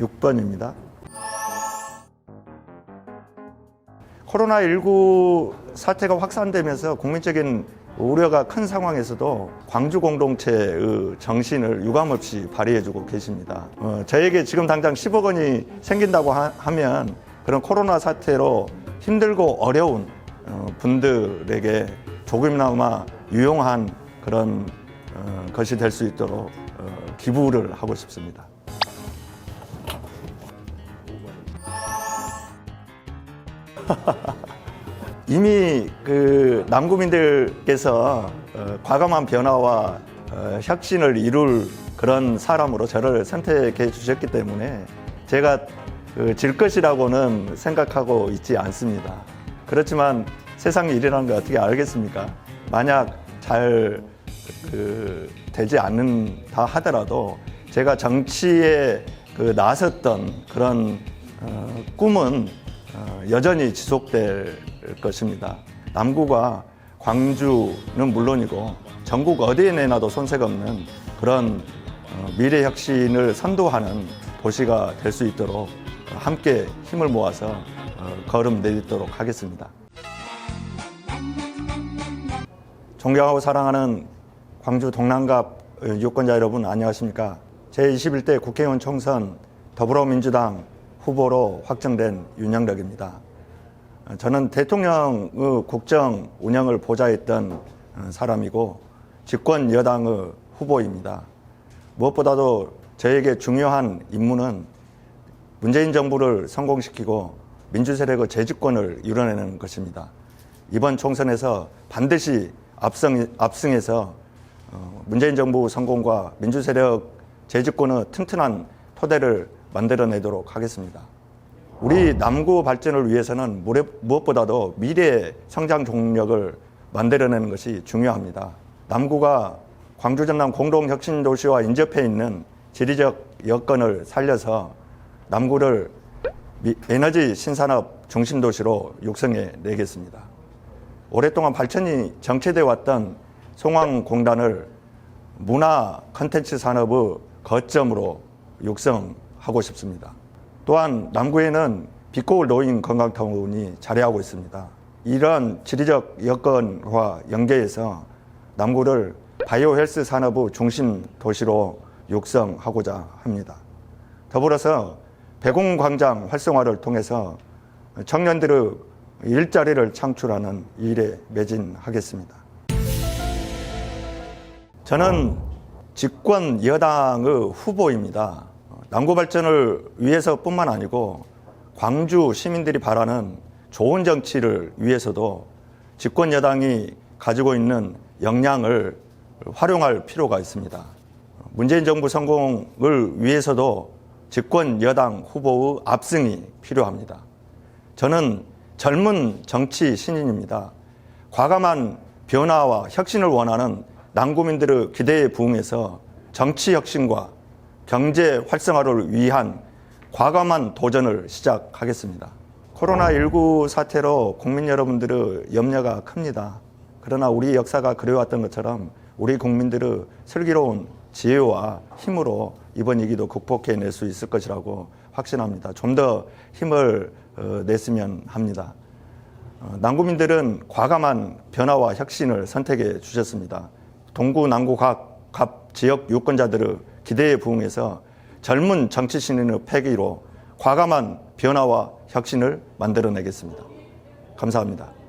6번입니다. 코로나19 사태가 확산되면서 국민적인 우려가 큰 상황에서도 광주 공동체의 정신을 유감없이 발휘해주고 계십니다. 어, 저에게 지금 당장 10억 원이 생긴다고 하, 면 그런 코로나 사태로 힘들고 어려운 어, 분들에게 조금이나마 유용한 그런 어, 것이 될 수 있도록 어, 기부를 하고 싶습니다. 이미 그 남구민들께서 어, 과감한 변화와 어, 혁신을 이룰 그런 사람으로 저를 선택해 주셨기 때문에 제가 그 질 것이라고는 생각하고 있지 않습니다. 그렇지만 세상 일이라는 걸 어떻게 알겠습니까? 만약 잘 그 되지 않는다 하더라도 제가 정치에 그 나섰던 그런 어, 꿈은 어, 여전히 지속될 것입니다. 남구가 광주는 물론이고 전국 어디에 내놔도 손색 없는 그런 어, 미래 혁신을 선도하는 도시가 될 수 있도록 함께 힘을 모아서 어, 걸음 내딛도록 하겠습니다. 존경하고 사랑하는 광주 동남갑 유권자 여러분 안녕하십니까? 제21대 국회의원 총선 더불어민주당 후보로 확정된 윤영덕입니다. 저는 대통령의 국정 운영을 보좌했던 사람이고 집권 여당의 후보입니다. 무엇보다도 저에게 중요한 임무는 문재인 정부를 성공시키고 민주세력의 재집권을 이뤄내는 것입니다. 이번 총선에서 반드시 압승, 압승해서 어, 문재인 정부 성공과 민주세력 재집권의 튼튼한 토대를 만들어내도록 하겠습니다. 우리 남구 발전을 위해서는 무엇보다도 미래 성장 동력을 만들어내는 것이 중요합니다. 남구가 광주 전남 공동혁신 도시와 인접해 있는 지리적 여건을 살려서 남구를 에너지 신산업 중심 도시로 육성해 내겠습니다. 오랫동안 발전이 정체돼 왔던 송황공단을 문화 컨텐츠 산업의 거점으로 육성 하고 싶습니다. 또한 남구에는 빛고울 노인 건강타운이 자리하고 있습니다. 이런 지리적 여건과 연계해서 남구를 바이오 헬스 산업의 중심 도시로 육성하고자 합니다. 더불어서 배공광장 활성화를 통해서 청년들의 일자리를 창출하는 일에 매진하겠습니다. 저는 집권 여당의 후보입니다. 남구 발전을 위해서뿐만 아니고 광주 시민들이 바라는 좋은 정치를 위해서도 집권 여당이 가지고 있는 역량을 활용할 필요가 있습니다. 문재인 정부 성공을 위해서도 집권 여당 후보의 압승이 필요합니다. 저는 젊은 정치 신인입니다. 과감한 변화와 혁신을 원하는 남구민들의 기대에 부응해서 정치 혁신과 경제 활성화를 위한 과감한 도전을 시작하겠습니다. 코로나19 사태로 국민 여러분들의 염려가 큽니다. 그러나 우리 역사가 그려왔던 것처럼 우리 국민들의 슬기로운 지혜와 힘으로 이번 위기도 극복해낼 수 있을 것이라고 확신합니다. 좀 더 힘을 어, 냈으면 합니다. 어, 남구민들은 과감한 변화와 혁신을 선택해 주셨습니다. 동구, 남구 각, 각 지역 유권자들의 기대에 부응해서 젊은 정치 신인의 패기로 과감한 변화와 혁신을 만들어내겠습니다. 감사합니다.